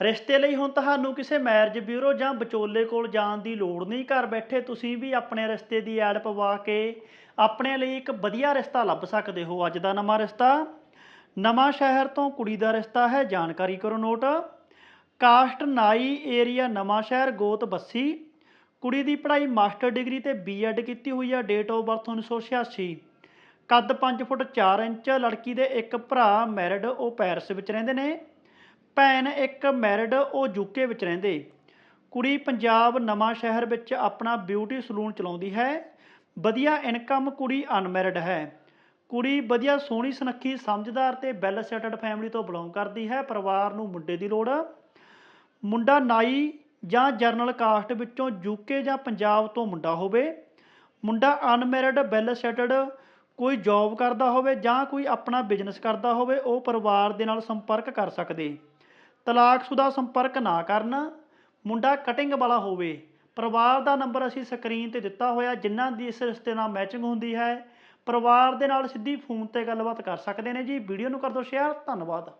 ਰਿਸ਼ਤੇ ਲਈ ਹੁਣ ਤੁਹਾਨੂੰ ਕਿਸੇ ਮੈਰਿਜ ਬਿਊਰੋ ਜਾਂ ਵਿਚੋਲੇ ਕੋਲ ਜਾਣ ਦੀ ਲੋੜ ਨਹੀਂ। ਘਰ ਬੈਠੇ ਤੁਸੀਂ ਵੀ ਆਪਣੇ ਰਿਸ਼ਤੇ ਦੀ ਐਡ ਪਵਾ ਕੇ ਆਪਣੇ ਲਈ ਇੱਕ ਵਧੀਆ ਰਿਸ਼ਤਾ ਲੱਭ ਸਕਦੇ ਹੋ। ਅੱਜ ਦਾ ਨਵਾਂ ਰਿਸ਼ਤਾ ਨਵਾਂ ਸ਼ਹਿਰ ਤੋਂ ਕੁੜੀ ਦਾ ਰਿਸ਼ਤਾ ਹੈ। ਜਾਣਕਾਰੀ ਕਰੋ ਨੋਟ। ਕਾਸਟ ਨਾਈ ਏਰੀਆ ਨਵਾਂ ਸ਼ਹਿਰ, ਗੋਤ ਬੱਸੀ। ਕੁੜੀ ਦੀ ਪੜ੍ਹਾਈ ਮਾਸਟਰ ਡਿਗਰੀ ਤੇ ਬੀਐਡ ਕੀਤੀ ਹੋਈ ਹੈ ਡੇਟ ਆਫ ਬਰਥ 1986 ਕੱਦ 5 ਫੁੱਟ 4 ਇੰਚ, ਲੜਕੀ ਦੇ ਇੱਕ ਭਰਾ ਮੈਰਿਡ ਉਹ ਪੈਰਿਸ ਵਿੱਚ ਰਹਿੰਦੇ ਨੇ। ਭੈਣ ਇੱਕ ਮੈਰਿਡ, ਉਹ ਯੂਕੇ ਵਿੱਚ ਰਹਿੰਦੇ। ਕੁੜੀ ਪੰਜਾਬ ਨਵਾਂ ਸ਼ਹਿਰ ਵਿੱਚ ਆਪਣਾ ਬਿਊਟੀ ਸਲੂਨ ਚਲਾਉਂਦੀ ਹੈ। ਵਧੀਆ ਇਨਕਮ, ਕੁੜੀ ਅਨਮੈਰਿਡ ਹੈ। ਕੁੜੀ ਵਧੀਆ ਸੋਹਣੀ ਸੁਨੱਖੀ, ਸਮਝਦਾਰ ਤੇ ਵੈਲ ਸੈਟਲਡ ਫੈਮਿਲੀ ਤੋਂ ਬਿਲੋਂਗ ਕਰਦੀ ਹੈ। ਪਰਿਵਾਰ ਨੂੰ ਮੁੰਡੇ ਦੀ ਲੋੜ। ਮੁੰਡਾ ਨਾਈ ਜਾਂ ਜਰਨਲ ਕਾਸਟ ਵਿੱਚੋਂ ਯੂਕੇ ਜਾਂ ਪੰਜਾਬ ਤੋਂ ਮੁੰਡਾ ਹੋਵੇ। ਮੁੰਡਾ ਅਨਮੈਰਿਡ ਵੈਲ ਸੈਟਲਡ ਕੋਈ ਜੌਬ ਕਰਦਾ ਹੋਵੇ ਜਾਂ ਕੋਈ ਆਪਣਾ ਬਿਜ਼ਨਸ ਕਰਦਾ ਹੋਵੇ, ਉਹ ਪਰਿਵਾਰ ਦੇ ਨਾਲ ਸੰਪਰਕ ਕਰ ਸਕਦੇ। ਤਲਾਕਸ਼ੁਦਾ ਸੰਪਰਕ ਨਾ ਕਰਨ, ਮੁੰਡਾ ਕਟਿੰਗ ਵਾਲਾ ਹੋਵੇ। ਪਰਿਵਾਰ ਦਾ ਨੰਬਰ ਅਸੀਂ ਸਕਰੀਨ ਤੇ ਦਿੱਤਾ ਹੋਇਆ ਜਿਨ੍ਹਾਂ ਦੀ ਇਸ ਰਿਸ਼ਤੇ ਨਾਲ ਮੈਚਿੰਗ ਹੁੰਦੀ ਹੈ। ਪਰਿਵਾਰ ਦੇ ਨਾਲ ਸਿੱਧੀ ਫੋਨ ਤੇ ਗੱਲਬਾਤ ਕਰ ਸਕਦੇ ਨੇ ਜੀ। ਵੀਡੀਓ ਨੂੰ ਕਰ ਦਿਓ ਸ਼ੇਅਰ ਧੰਨਵਾਦ।